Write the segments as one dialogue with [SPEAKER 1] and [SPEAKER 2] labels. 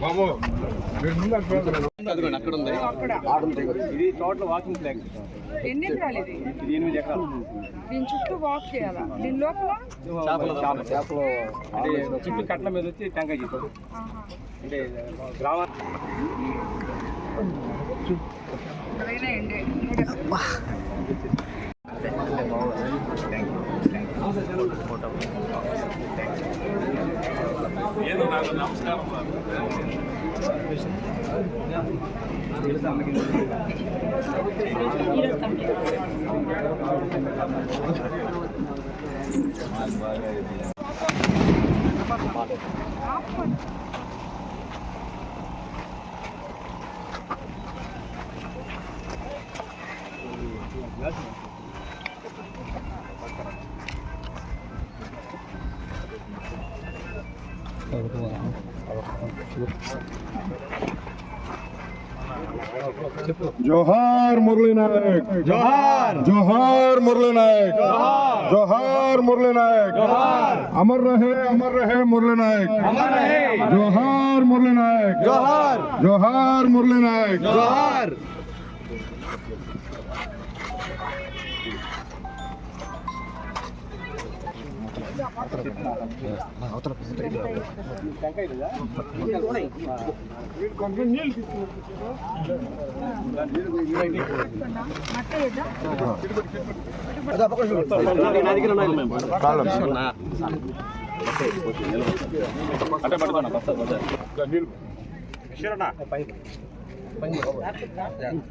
[SPEAKER 1] బాబు మీరు ముందు ఇది టోటల్ వాకింగ్ ట్రాక్
[SPEAKER 2] ఎన్ని ఎకరాలు ఇది?
[SPEAKER 1] ఇది ఎనిమిది ఎకరాలు.
[SPEAKER 2] దీని చుట్టూ వాక్ చేయాలా? దీని లోపల?
[SPEAKER 1] చేపల చేపల. అంటే చుట్టూ కట్ల మీద వచ్చి టెంకాయ చేస్తారు
[SPEAKER 2] ఆహా.
[SPEAKER 1] అంటే గ్రామ
[SPEAKER 2] ఎక్కడైనా 아,
[SPEAKER 3] 맞아요. 아, 맞아요. জোহার মুরলী নায়ক। জোহার। জোহার মুরলী নায়ক। জোহার। মুরলী নায়ক। অমর রহে অমর রহে মুরলী নায়ক। জোহার মুরলী নায়ক। জোহার। জোহার মুরলী নায়ক। জোহার। జోహార్
[SPEAKER 2] మట్ట వేద్దాం
[SPEAKER 1] కళ్యాణం అండి వచ్చే కమలాసన్ కమలాసన్ కళ్యాణం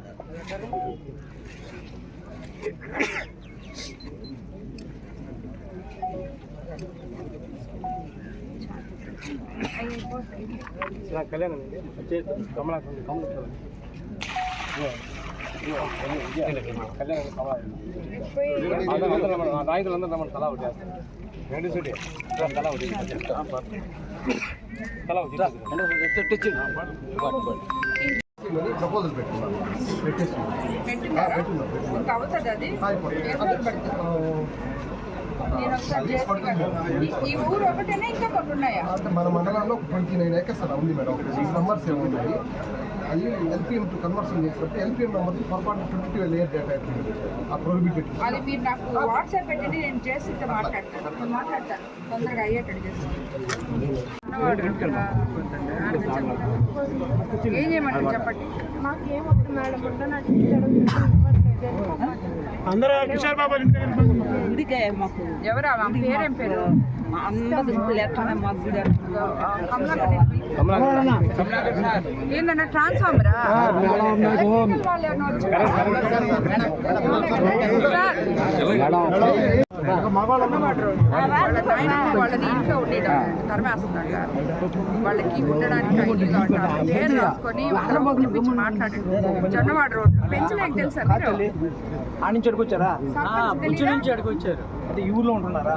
[SPEAKER 1] కమలా నాయకులందరూ రమ్మని తలా ఒకటి చేస్తారు రెండు సూటి తలా ఒకటి తలా ఒకటి
[SPEAKER 2] పెట్టినారా మీకు అవుతుంది అది ఎన్ని రోజులు పడుతుంది నేను ఒకసారి ఈ- ఊరు ఒకటేనా ఇంకా కొన్ని ఉన్నాయా
[SPEAKER 4] మన మండలంలో ట్వంటీ నైన్ ఏకర్స్ అలా ఉంది మేడం. సిక్స్ నంబర్స్ ఏమి ఉన్నాయి? అది ఎల్పిఎం టు కన్వర్షన్ చేసినప్పుడు ఎల్పిఎం నెంబర్ పొరపాటు ట్వంటీ టూ లేయర్ డేటా అయిపోయింది. ఆ ప్రొహిబిటెడ్
[SPEAKER 2] అది మీరు నాకు వాట్సాప్ పెట్టండి నేను చేసి మాట్లాడతాను. మాట్లాడతాను. తొందరగా అయ్యేటట్టు చేస్తాను. ఏం చేయమంటారు చెప్పండి?
[SPEAKER 5] మాకేమొద్దు మేడం. నాకు
[SPEAKER 6] అందరూ కిషోర్ బాబా
[SPEAKER 2] ఎవరు? పేరేం పేరు? ఏంటన్నా ట్రాన్స్ఫార్మరా? ఎలక్ట్రికల్ వాళ్ళు ఏమన్నా వచ్చారా? సార్, వాళ్ళ నాయనమ్మ వాళ్ళది ఇంట్లో ఉండేటం తరమేస్తున్నాడు వాళ్ళకి ఉండడానికి ఐదు కావాలి పేరు రాసుకొని మాట్లాడండి. జొన్నవాడ రోడ్ పెంచలేక తెలుసా మీరు?
[SPEAKER 6] ఆ నుంచి అడుగుచ్చారా
[SPEAKER 2] తెలీదా?
[SPEAKER 6] నుంచి అడుగుచ్చారు అంటే ఈ ఊర్లో ఉంటున్నారా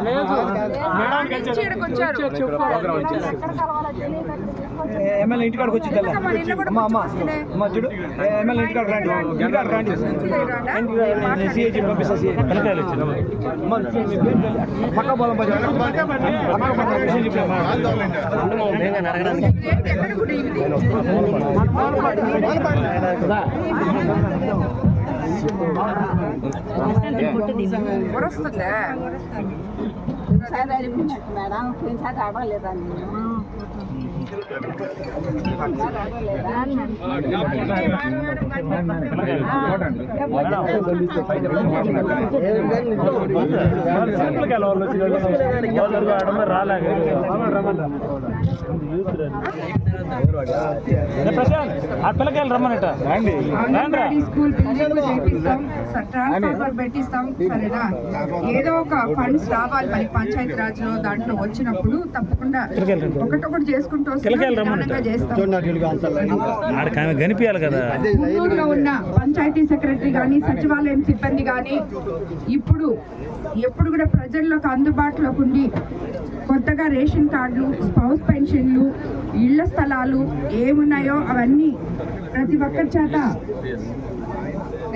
[SPEAKER 6] ఎమ్మెల్యే ఇంటికాడికి వచ్చింది
[SPEAKER 2] ఎందుకమ్మా మన ఇల్లు కూడా
[SPEAKER 6] అమ్మా అమ్మా. అమ్మా చూడు ఎమ్మెల్యే ఇంటికాడికి రండి ఇంటికాడికి రండి పంపిస్తా వచ్చి అమ్మా మీ పేరు తెలు- పక్క పద. పక్క
[SPEAKER 2] వరొస్తుందా
[SPEAKER 5] మేడం పోయినసారి అడగలేదా నేను
[SPEAKER 6] ప్రశాంత్ ఆ పిల్లకాయలు రమ్మనట రండి
[SPEAKER 2] అంగన్వాడీ స్కూల్ బిల్డింగ్ చేపిస్తాం స- ట్రాన్స్ఫార్మర్ పెట్టిస్తాం సరేనా ఏదో ఒక ఫండ్స్ రావాలి మనకి పంచాయతీ రాజ్లో దాంట్లో వచ్చినప్పుడు తప్పకుండా ఒకటొకటి చేసుకుంటూ
[SPEAKER 6] ఆమె కనిపించాలి కదా.
[SPEAKER 2] గుంటూరులో ఉన్న పంచాయతీ సెక్రటరీ కానీ సచివాలయం సిబ్బంది కానీ ఇప్పుడు ఎప్పుడు కూడా ప్రజల్లోకి అందుబాటులోకి ఉండి కొత్తగా రేషన్ కార్డులు స్పౌస్ పెన్షన్లు ఇళ్ళ స్థలాలు ఏమున్నాయో అవన్నీ ప్రతి ఒక్కరి చేత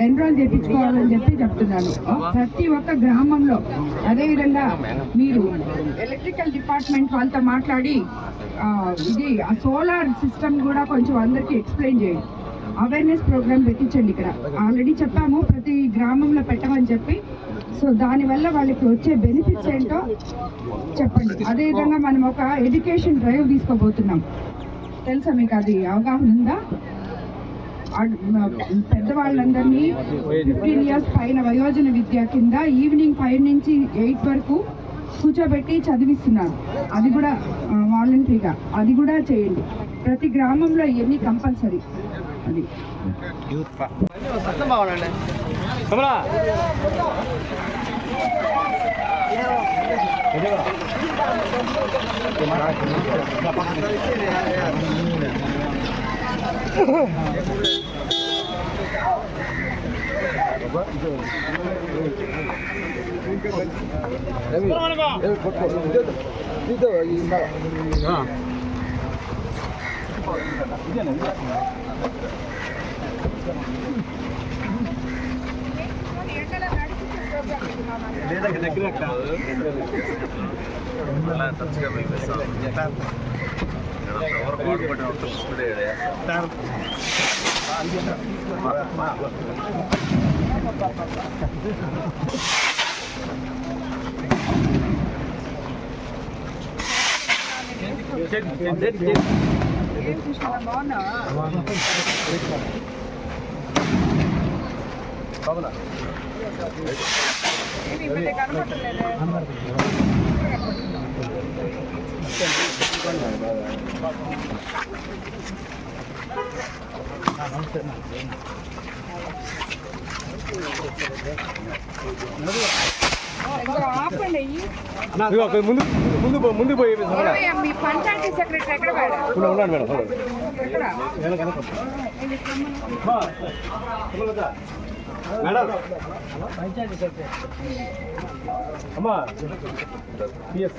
[SPEAKER 2] ఎన్రోల్ చేయించుకోవాలని చెప్పి చెప్తున్నాను. ప్రతి ఒక్క గ్రామంలో అదేవిధంగా మీరు ఎలక్ట్రికల్ డిపార్ట్మెంట్ వాళ్ళతో మాట్లాడి ఇది ఆ సోలార్ సిస్టమ్ కూడా కొంచెం అందరికీ ఎక్స్ప్లెయిన్ చేయండి. అవేర్నెస్ ప్రోగ్రామ్ పెట్టించండి ఇక్కడ. ఆల్రెడీ చెప్పాము ప్రతి గ్రామంలో పెట్టమని చెప్పి. సో దానివల్ల వాళ్ళకి వచ్చే బెనిఫిట్స్ ఏంటో చెప్పండి. అదేవిధంగా మనం ఒక ఎడ్యుకేషన్ డ్రైవ్ తీసుకోబోతున్నాం. తెలుసా మీకు అది అవగాహన ఉందా? పెద్దవాళ్ళందరినీ ఫిఫ్టీన్ ఇయర్స్ పైన వయోజన విద్య కింద ఈవినింగ్ ఫైవ్ నుంచి ఎయిట్ వరకు కూర్చోబెట్టి చదివిస్తున్నారు. అది కూడా వాలంటరీగా. అది కూడా చేయండి. ప్రతి గ్రామంలో ఇవన్నీ కంపల్సరీ. అది.
[SPEAKER 6] కమలా
[SPEAKER 2] ఏం కృష్ణ బాగున్నావా ఏమి ఇబ్బంది కనపడలేదే ఇదిగో ఆపండి అయ్యి.
[SPEAKER 6] ఇదిగో కొంచెం ముందు ముందు పో- ముందు పోయి కమలా
[SPEAKER 2] ఏమయ్యా, మీ పంచాయతీ సెక్రటరీ ఎక్కడ మేడం
[SPEAKER 6] ఉన్నాడు ఉన్నాడు మేడం చూడండి.
[SPEAKER 2] ఎక్కడ
[SPEAKER 6] మేడం అమ్మా పిఎస్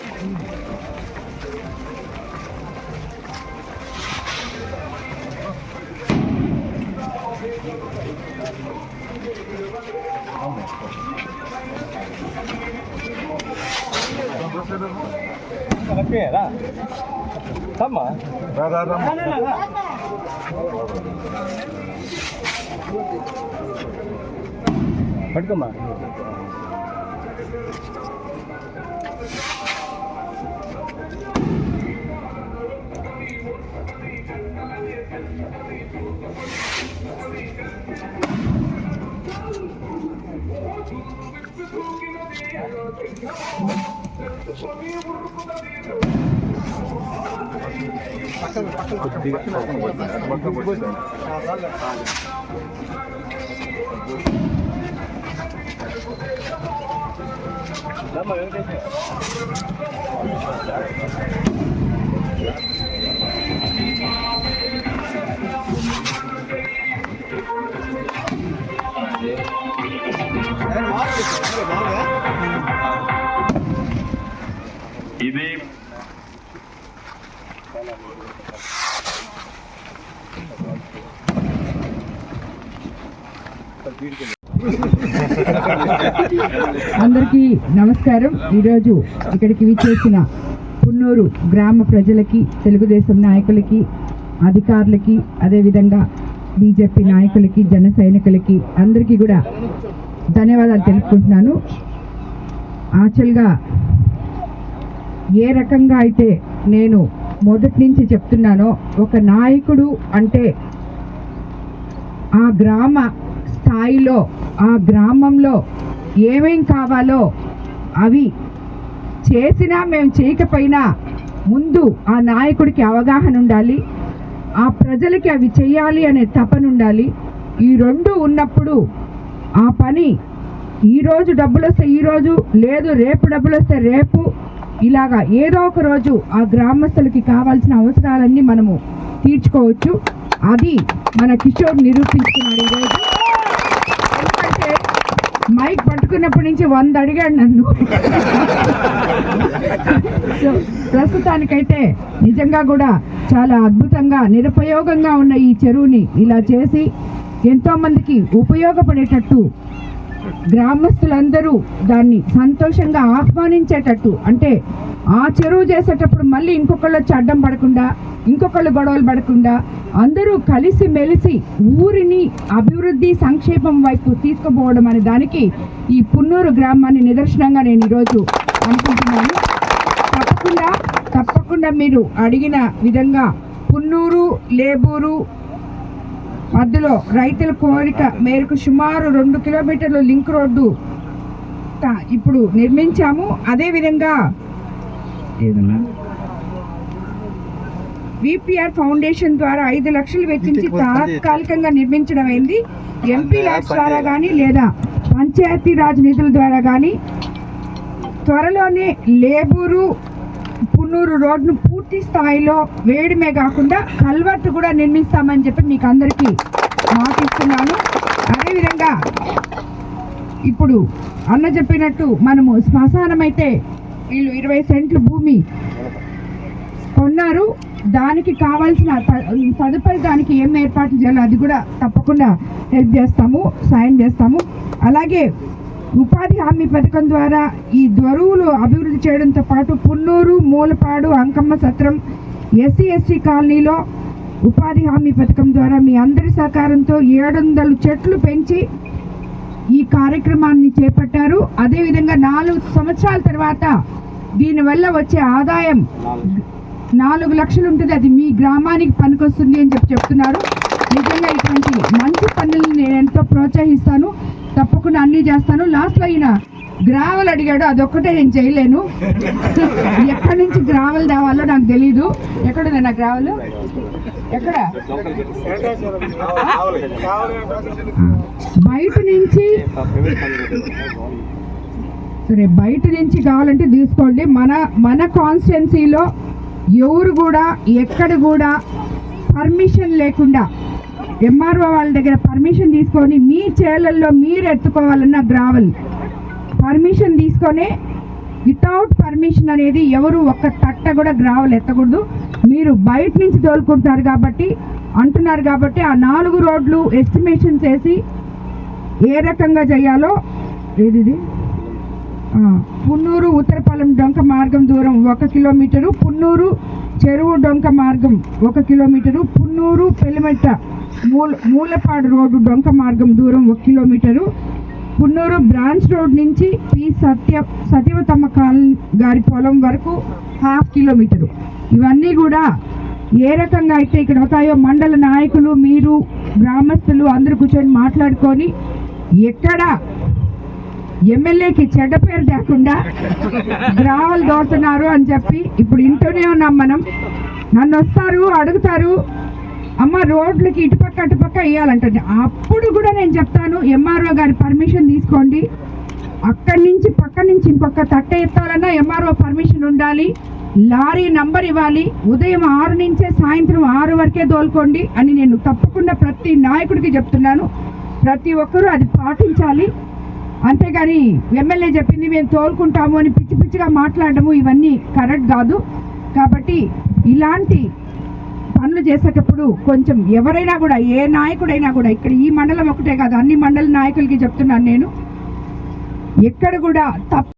[SPEAKER 2] பேரா தம்மா
[SPEAKER 6] படுக்கம்மா Thank you. రాబోయేసింది
[SPEAKER 2] అందరికీ నమస్కారం. ఈరోజు ఇక్కడికి విచ్చేసిన పున్నూరు గ్రామ ప్రజలకి తెలుగుదేశం నాయకులకి అధికారులకి అదేవిధంగా బీజేపీ నాయకులకి జన సైనికులకి అందరికీ కూడా ధన్యవాదాలు తెలుపుకుంటున్నాను. యాక్చువల్గా ఏ రకంగా అయితే నేను మొదటి నుంచి చెప్తున్నానో ఒక నాయకుడు అంటే ఆ గ్రామ స్థాయిలో ఆ గ్రామంలో ఏమేం కావాలో అవి చేసినా మేము చేయకపోయినా ముందు ఆ నాయకుడికి అవగాహన ఉండాలి ఆ ప్రజలకి అవి చేయాలి అనే తపన ఉండాలి. ఈ రెండు ఉన్నప్పుడు ఆ పని ఈరోజు డబ్బులు వస్తే ఈరోజు లేదు రేపు డబ్బులు వస్తే రేపు ఇలాగా ఏదో ఒక రోజు ఆ గ్రామస్తులకి కావాల్సిన అవసరాలన్నీ మనము తీర్చుకోవచ్చు. అది మన కిషోర్ నిరూపించుకున్నాడు ఈరోజు మైక్ పట్టుకున్నప్పటి నుంచి వంద అడిగాడు నన్ను. సో, ప్రస్తుతానికైతే నిజంగా కూడా చాలా అద్భుతంగా నిరుపయోగంగా ఉన్న ఈ చెరువుని ఇలా చేసి ఎంతోమందికి ఉపయోగపడేటట్టు గ్రామస్తులందరూ దాన్ని సంతోషంగా ఆహ్వానించేటట్టు అంటే ఆ చెరువు చేసేటప్పుడు మళ్ళీ ఇంకొకళ్ళు వచ్చి అడ్డం పడకుండా ఇంకొకళ్ళు గొడవలు పడకుండా అందరూ కలిసి మెలిసి ఊరిని అభివృద్ధి సంక్షేమం వైపు తీసుకుపోవడం అనే దానికి ఈ పున్నూరు గ్రామాన్ని నిదర్శనంగా నేను ఈరోజు అనుకుంటున్నాను. తప్పకుండా తప్పకుండా మీరు అడిగిన విధంగా పున్నూరు లేబూరు మధ్యలో రైతుల కోరిక మేరకు సుమారు రెండు కిలోమీటర్ల లింక్ రోడ్డు ఇప్పుడు నిర్మించాము. అదేవిధంగా ఏదన్నా? విపిఆర్ ఫౌండేషన్ ద్వారా ఐదు లక్షలు వెచ్చించి తాత్కాలికంగా నిర్మించడం అయింది ఎంపీ ల్యాబ్స్ ద్వారా కానీ లేదా పంచాయతీ రాజ్ నిధుల ద్వారా కానీ త్వరలోనే లేబూరు పున్నూరు రోడ్ను పూర్తి స్థాయిలో వేయడమే కాకుండా కల్వర్ట్ కూడా నిర్మిస్తామని చెప్పి మీకు అందరికీ మాటిస్తున్నాను. అదేవిధంగా ఇప్పుడు అన్న చెప్పినట్టు మనము శ్మశానం అయితే వీళ్ళు ఇరవై సెంట్లు భూమి కొన్నారు. దానికి కావాల్సిన తదుపరి దానికి ఏం ఏర్పాటు చేయాలో అది కూడా తప్పకుండా హెల్ప్ చేస్తాము సాయం చేస్తాము. అలాగే ఉపాధి హామీ పథకం ద్వారా ఈ దొరువులు అభివృద్ధి చేయడంతో పాటు పున్నూరు మూలపాడు అంకమ్మ సత్రం ఎస్సీ ఎస్టీ కాలనీలో ఉపాధి హామీ పథకం ద్వారా మీ అందరి సహకారంతో ఏడు వందలు చెట్లు పెంచి ఈ కార్యక్రమాన్ని చేపట్టారు. అదేవిధంగా నాలుగు సంవత్సరాల తర్వాత దీనివల్ల వచ్చే ఆదాయం నాలుగు లక్షలు ఉంటుంది. అది మీ గ్రామానికి పనికొస్తుంది అని చెప్పి చెప్తున్నారు. నిజంగా ఇటువంటి మంచి పనులను నేను ఎంతో ప్రోత్సహిస్తాను. తప్పకుండా అన్నీ చేస్తాను. లాస్ట్లో ఈయన గ్రావెల్ అడిగాడు. అదొక్కటే నేను చేయలేను. ఎక్కడి నుంచి గ్రావెల్ తేవాలో నాకు తెలీదు. ఎక్కడ నా గ్రావెల్ ఎక్కడ? బయట నుంచి సరే బయట నుంచి కావాలంటే తీసుకోండి. మన మన కాన్స్టిట్యున్సీలో ఎవరు కూడా ఎక్కడ కూడా పర్మిషన్ లేకుండా ఎంఆర్ఓ వాళ్ళ దగ్గర పర్మిషన్ తీసుకొని మీ చేలల్లో మీరు ఎత్తుకోవాలన్న గ్రావెల్ పర్మిషన్ తీసుకొనే వితౌట్ పర్మిషన్ అనేది ఎవరు ఒక్క తట్ట కూడా గ్రావెల్ ఎత్తకూడదు. మీరు బయట నుంచి తోలుకుంటున్నారు కాబట్టి అంటున్నారు కాబట్టి ఆ నాలుగు రోడ్లు ఎస్టిమేషన్ చేసి ఏ రకంగా చేయాలో ఏది పున్నూరు ఉత్తరపాలెం డొంక మార్గం దూరం ఒక కిలోమీటరు పున్నూరు చెరువు డొంక మార్గం ఒక కిలోమీటరు పున్నూరు పెలిమెట్ట మూల మూలపాడు రోడ్డు డొంక మార్గం దూరం ఒక కిలోమీటరు. పున్నూరు బ్రాంచ్ రోడ్ నుంచి పి. సత్య సత్యవతమ్మ కాల్ గారి పొలం వరకు హాఫ్ కిలోమీటరు. ఇవన్నీ కూడా ఏ రకంగా అయితే ఇక్కడ అవుతాయో మండల నాయకులు మీరు గ్రామస్తులు అందరూ కూర్చొని మాట్లాడుకొని ఎక్కడ ఎమ్మెల్యేకి చెడ్డ పేరు లేకుండా గ్రావలు దోడుతున్నారు అని చెప్పి ఇప్పుడు ఇంటూనే ఉన్నాం మనం. నన్ను వస్తారు అడుగుతారు అమ్మ రోడ్లకి ఇటుపక్క అటుపక్క వేయాలంటుంది. అప్పుడు కూడా నేను చెప్తాను ఎంఆర్ఓ గారి పర్మిషన్ తీసుకోండి. అక్కడి నుంచి పక్క నుంచి ఇంకొక తట్ట ఎత్తాలన్నా ఎంఆర్ఓ పర్మిషన్ ఉండాలి. లారీ నంబర్ ఇవ్వాలి. ఉదయం ఆరు నుంచే సాయంత్రం ఆరు వరకే తోలుకోండి అని నేను తప్పకుండా ప్రతి నాయకుడికి చెప్తున్నాను. ప్రతి ఒక్కరూ అది పాటించాలి. అంతేగాని ఎమ్మెల్యే చెప్పింది మేము తోలుకుంటాము అని పిచ్చి పిచ్చిగా మాట్లాడము ఇవన్నీ కరెక్ట్ కాదు. కాబట్టి ఇలాంటి పనులు చేసేటప్పుడు కొంచెం ఎవరైనా కూడా ఏ నాయకుడైనా కూడా ఇక్కడ ఈ మండలం ఒకటే కాదు అన్ని మండల నాయకులకి చెప్తున్నాను నేను ఎక్కడ కూడా తప్పు